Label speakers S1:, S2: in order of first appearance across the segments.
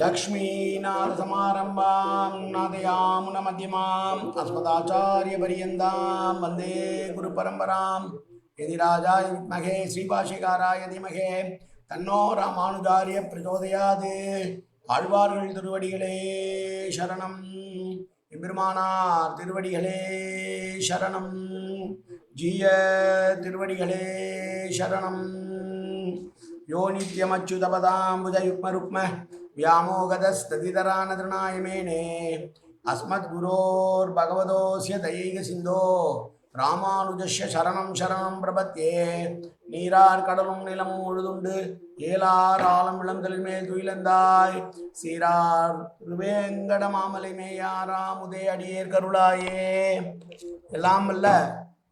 S1: லக்ஷ்மீநாதசமாரம்பாம் நாதயாமுன மத்தியமாம் அஸ்மதாச்சாரியபரியந்தாம் வந்தே குரு பரம்பராம் எதி ராஜாய வித்மகே ஸ்ரீபாஷிகாராய திமகே தன்னோ ராமானுஜாரிய பிரச்சோதயாது ஆழ்வார்கள் திருவடிகளே சரணம். எம்பெருமானார் திருவடிகளே சரணம். ஜீய திருவடிகளே சரணம். யோனித்யமச்சுதபதாம்புஜ யுக்ம ருக்ம मेने अस्मद्गुरोर्भगवतोऽस्य दयैक सिन्धो ராமானுஜஸ்ய சரணம் சரணம் பிரபத்தியே நீரார் கடலும் நிலமும் உழுதுண்டு ஏலார் ஆலம் விளந்தலின் மேல் துயிலந்தாய் சீரார் திருவேங்கட மாமலை மேயாராமுதே அடியேர் கருளாயே எல்லாம் அல்ல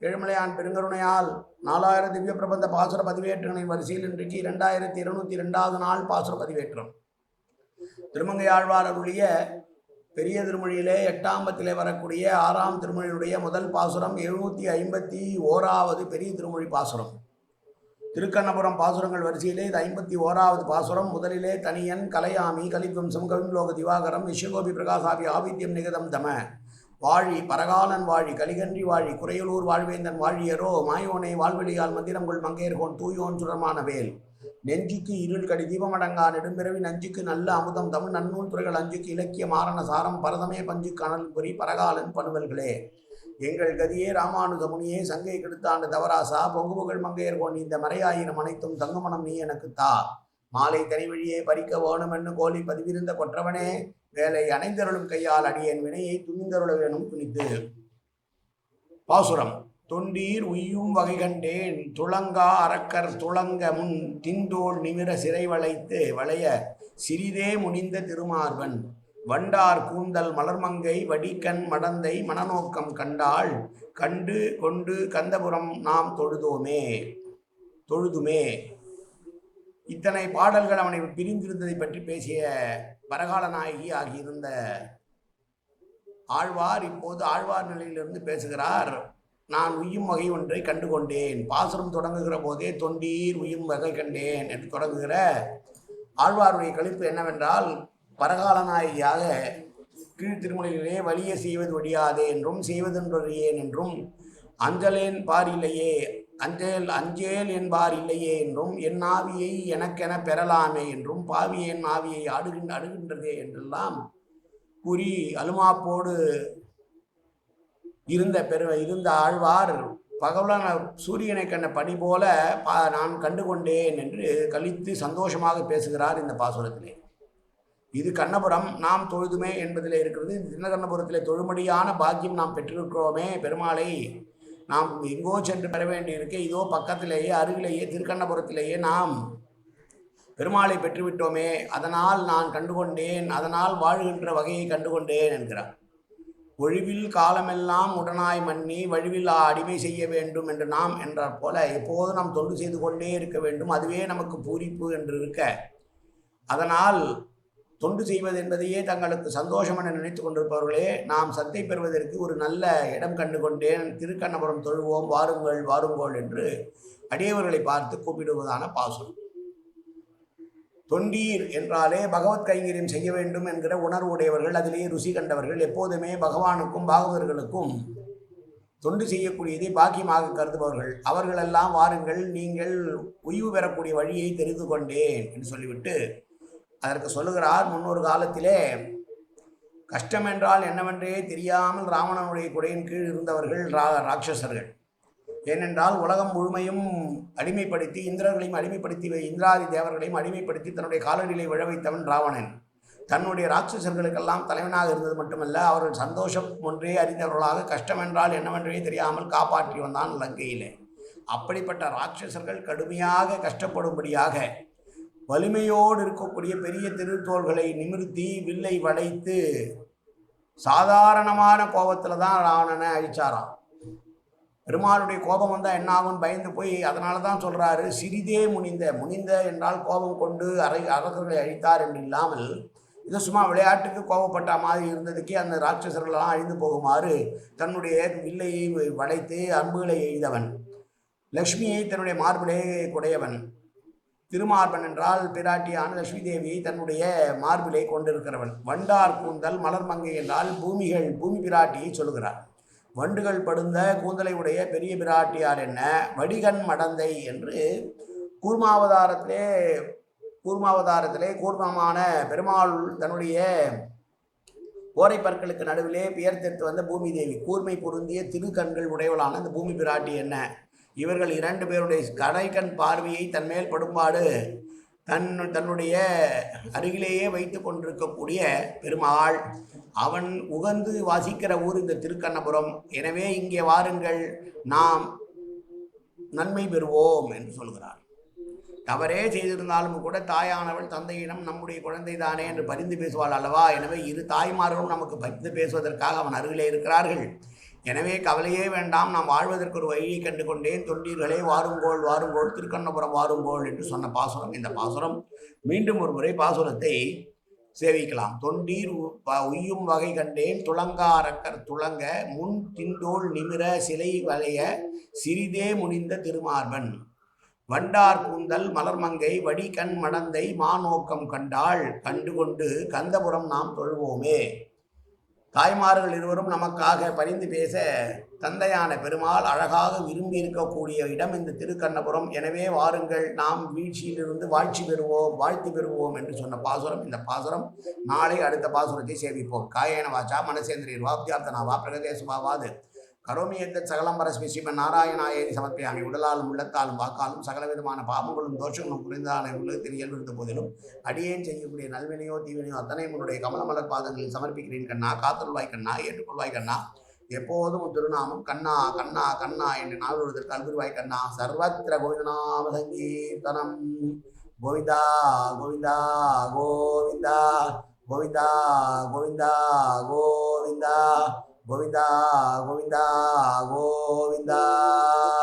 S1: ஏழுமலையான் பெருங்கருணையால் நாலாயிரம் திவ்ய பிரபந்த பாசுர பதிவேற்றங்களின் வரிசையில் இன்றைக்கு இரண்டாயிரத்தி இருநூத்தி ரெண்டாவது நாள் பாசுர பதிவேற்றம் திருமங்கையாழ்வார் அருளிய பெரிய திருமொழியிலே எட்டாம்பத்திலே வரக்கூடிய ஆறாம் திருமொழியினுடைய முதல் பாசுரம் எழுநூற்றி ஐம்பத்தி ஓராவது பெரிய திருமொழி பாசுரம். திருக்கண்ணபுரம் பாசுரங்கள் வரிசையிலே இது ஐம்பத்தி ஓராவது பாசுரம். முதலிலே தனியன் கலையாமி கலித்வம்சம் கவிம்லோக திவாகரம் விஸ்வகோபி பிரகாசாபி ஆதித்யம் நிகதம் தம. வாழி பரகாலன் வாழி கலிகன்றி வாழி குறையலூர் வாழ்வேந்தன் வாழியரோ மாயோனை வாழ்வெளியால் மந்திரங்கொள் மங்கையர்கோன் தூயோன் சுரமான வேல். நெஞ்சுக்கு இருள் கடி தீபமடங்கா நெடும்பிறவி நஞ்சுக்கு நல்ல அமுதம் தமிழ் நன்னூல் துறைகள் அஞ்சுக்கு இலக்கிய மாரண சாரம் பரதமே பஞ்சு கணல் புரி பரகாலன் பணுவல்களே. எங்கள் கதியே ராமானுஜ முனியே சங்கை கெடுத்தாண்டு தவராசா பொங்கு புகழ் மங்கையர் கொண்டு இந்த மறையாயிரம் அனைத்தும் தங்கமணம் நீ எனக்கு தா. மாலை தனி வழியே பறிக்க வேணுமென்னு கோலி பதிவிருந்த கொற்றவனே வேலை அணைந்தருளும் கையால் அடியேன் வினையை துணிந்தருள வேணும் துணித்து. பாசுரம். தொண்டீர் உய்யும் வகை கண்டேன். துளங்கா அரக்கர் துளங்க முன் திந்தோள் நிமிர சிறை வளைத்து வளைய சிறிதே முனிந்த திருமார்வன் வண்டார் கூந்தல் மலர்மங்கை வடிக்கண் மடந்தை மனநோக்கம் கண்டாள். கண்டு கொண்டு கந்தபுரம் நாம் தொழுதோமே தொழுதுமே. இத்தனை பாடல்கள் அவனை பிரிந்திருந்ததை பற்றி பேசிய பரகால நாயகி ஆகியிருந்த ஆழ்வார் இப்போது ஆழ்வார் நிலையிலிருந்து பேசுகிறார். நான் உய்யும் வகை ஒன்றை கண்டுகொண்டேன். பாசுரம் தொடங்குகிற போதே தொண்டீர் உய்யும் வகை கண்டேன் என்று தொடங்குகிற ஆழ்வாருடைய கழிப்பு என்னவென்றால் பரகாலநாயகியாக கீழ் திருமலையிலே வலிய செய்வது ஒழியாதே என்றும் செய்வதென்றறியேன் என்றும் அஞ்சலேன் பார் இல்லையே அஞ்சேல் அஞ்சேல் என்பார் இல்லையே என்றும் என் ஆவியை எனக்கென பெறலாமே என்றும் பாவி என் ஆவியை அடுகின்ற அடுகின்றதே என்றெல்லாம் கூறி அலுமாப்போடு இருந்த பெரு இருந்த ஆழ்வார் பகவலான சூரியனை கண்ட பணி போல பா நான் கண்டுகொண்டேன் என்று கழித்து சந்தோஷமாக பேசுகிறார் இந்த பாசுரத்திலே. இது கண்ணபுரம் நாம் தொழுதுமே என்பதில் இருக்கிறது. திருநகண்ணபுரத்திலே தொழுமடியான பாக்கியம் நாம் பெற்றிருக்கிறோமே பெருமாளை. நாம் எங்கோ சென்று பெற வேண்டியிருக்க. இதோ பக்கத்திலேயே அருகிலேயே திருக்கண்ணபுரத்திலேயே நாம் பெருமாளை பெற்றுவிட்டோமே. அதனால் நான் கண்டுகொண்டேன் அதனால் வாழ்கின்ற வகையை கண்டுகொண்டேன் என்கிறார். ஒழிவில் காலமெல்லாம் உடனாய் மன்னி வழிவில் அடிமை செய்ய வேண்டும் என்று நாம் என்றார் போல எப்போதும் நாம் தொண்டு செய்து கொண்டே இருக்க வேண்டும் அதுவே நமக்கு பூரிப்பு என்று இருக்க. அதனால் தொண்டு செய்வது என்பதையே தங்களுக்கு சந்தோஷம் என நினைத்து கொண்டிருப்பவர்களே நாம் சத்தை பெறுவதற்கு ஒரு நல்ல இடம் கண்டு கொண்டேன் திருக்கண்ணபுரம் தொழுவோம் வாருங்கள் வாருங்கள் என்று அடியவர்களை பார்த்து கூப்பிடுவதான பாசுரம் தொண்டீர் என்றாலே பகவத் கைங்கரியம் செய்ய வேண்டும் என்கிற உணர்வுடையவர்கள் அதிலேயே ருசி கண்டவர்கள் எப்போதுமே பகவானுக்கும் பாகவர்களுக்கும் தொண்டு செய்யக்கூடியதை பாக்கியமாக கருதுபவர்கள். அவர்களெல்லாம் வாருங்கள் நீங்கள் உய்வு பெறக்கூடிய வழியை தெரிந்து கொண்டேன் என்று சொல்லிவிட்டு அதற்கு சொல்லுகிறார் முன்னொரு காலத்திலே கஷ்டம் என்றால் என்னவென்றே தெரியாமல் ராவணனுடைய குடையின் கீழ் இருந்தவர்கள் ரா ராட்சசர்கள். ஏனென்றால் உலகம் முழுமையும் அடிமைப்படுத்தி இந்திரர்களையும் அடிமைப்படுத்தி இந்திராதி தேவர்களையும் அடிமைப்படுத்தி தன்னுடைய காலநிலை விழ வைத்தவன் ராவணன். தன்னுடைய ராட்சசர்களுக்கெல்லாம் தலைவனாக இருந்தது மட்டுமல்ல அவர்கள் சந்தோஷம் ஒன்றே அறிந்தவர்களாக கஷ்டம் என்றால் என்னவென்றே தெரியாமல் காப்பாற்றி வந்தான் லங்கையிலே. அப்படிப்பட்ட ராட்சசர்கள் கடுமையாக கஷ்டப்படும்படியாக வலிமையோடு இருக்கக்கூடிய பெரிய திருத்தோள்களை நிமிர்த்தி வில்லை வளைத்து சாதாரணமான கோபத்தில் தான் ராவணனை அழிச்சாராம். பெருமாளுடைய கோபம் வந்தால் என்ன ஆகும்னு பயந்து போய் அதனால தான் சொல்கிறாரு சிறிதே முனிந்த. முனிந்த என்றால் கோபம் கொண்டு அரை அரசர்களை அழித்தார் என்று இல்லாமல் இது சும்மா விளையாட்டுக்கு கோபப்பட்ட மாதிரி இருந்ததுக்கே அந்த ராட்சசர்களெல்லாம் அழிந்து போகுமாறு தன்னுடைய வில்லையை வளைத்து அன்புகளை எய்தவன். லக்ஷ்மியை தன்னுடைய மார்பிலே குடையவன். திருமார்பன் என்றால் பிராட்டியான லட்சுமி தேவியை தன்னுடைய மார்பிலே கொண்டிருக்கிறவன். வண்டார் கூந்தல் மலர்மங்கை என்றால் பூமிகள் பூமி பிராட்டியை சொல்லுகிறார். வண்டுகள் படுந்த கூந்தலை உடைய பெரிய பிராட்டியார் என்ன? வடிகண் மடந்தை என்று கூர்மாவதாரத்திலே கூர்மாவதாரத்திலே கூர்மமான பெருமாள் தன்னுடைய ஓரை பற்களுக்கு நடுவிலே பெயர்த்தெடுத்து வந்த பூமி தேவி கூர்மை பொருந்திய திருக்கண்கள் உடையவளான அந்த பூமி பிராட்டி என்ன? இவர்கள் இரண்டு பேருடைய கடைக்கண் பார்வையை தன்மேல் படும்பாடு. தன் தன்னுடைய அருகிலேயே வைத்து கொண்டிருக்கக்கூடிய பெருமாள் அவன் உகந்து வாசிக்கிற ஊர் இந்த திருக்கண்ணபுரம். எனவே இங்கே வாருங்கள் நாம் நன்மை பெறுவோம் என்று சொல்கிறார். தவறே செய்திருந்தாலும் கூட தாயானவள் தந்தையிடம் நம்முடைய குழந்தை தானே என்று பரிந்து பேசுவாள் அல்லவா? எனவே இரு தாய்மார்களும் நமக்கு பரிந்து பேசுவதற்காக அவன் அருகிலே இருக்கிறார்கள். எனவே கவலையே வேண்டாம் நாம் வாழ்வதற்கு ஒரு வழியை கண்டு கொண்டேன் தொண்டீர்களே வாருங்கோள் வாருங்கோள் திருக்கண்ணபுரம் வாருங்கோள் என்று சொன்ன பாசுரம். இந்த பாசுரம் மீண்டும் ஒரு முறை பாசுரத்தை சேவிக்கலாம். தொண்டீர் உ- உய்யும் வகை கண்டேன் துளங்காரக்கர் துளங்க முன் திண்டோள் நிமிர சிலை வளைய சிறிதே முனிந்த திருமார்பன். வண்டார் கூந்தல் மலர்மங்கை வடிகண் மடந்தை மாநோக்கம் கண்டாள் கண்டுகொண்டு கந்தபுரம் நாம் தொழுவோமே. தாய்மார்கள் இருவரும் நமக்காக பரிந்து பேச தந்தையான பெருமாள் அழகாக விரும்பி இருக்கக்கூடிய இடம் இந்த திருக்கண்ணபுரம். எனவே வாருங்கள் நாம் வீழ்ச்சியிலிருந்து வாழ்ச்சி பெறுவோம் வாழ்த்து பெறுவோம் என்று சொன்ன பாசுரம் இந்த பாசுரம் நாளை அடுத்த பாசுரத்தை சேவிப்போம். காயன வாச்சா மனசேந்திரியர் வாப்தியார்த்தனாவா பிரகதேசுபாவாது கரோமி எந்த சகலம்பரஸ்மி ஸ்ரீமன் நாராயணாயேதி சமர்ப்பியாமி. உடலாலும் உள்ளத்தாலும் வாக்காலும் சகல விதமான பாவங்களும் தோஷங்களும் புரிந்தான உலகத்தில் இயல்பிருந்த போதிலும் அடியேன் செய்யக்கூடிய நல்வினையோ தீவினையோ அத்தனை உன்னுடைய கமலமலர் பாதங்களில் சமர்ப்பிக்கிறேன் கண்ணா. காத்தருள்வாய் கண்ணா ஏற்றுக்கொள்வாய் கண்ணா. எப்போதும் திருநாமம் கண்ணா கண்ணா கண்ணா என்று ஒருத்தர் அல்குருவாய் கண்ணா. சர்வத்திர கோவிந்தநாம சங்கீர்த்தனம் கோவிந்தா கோவிந்தா கோவிந்தா கோவிந்தா கோவிந்தா கோவிந்தா. 고민다 고민다 고민다.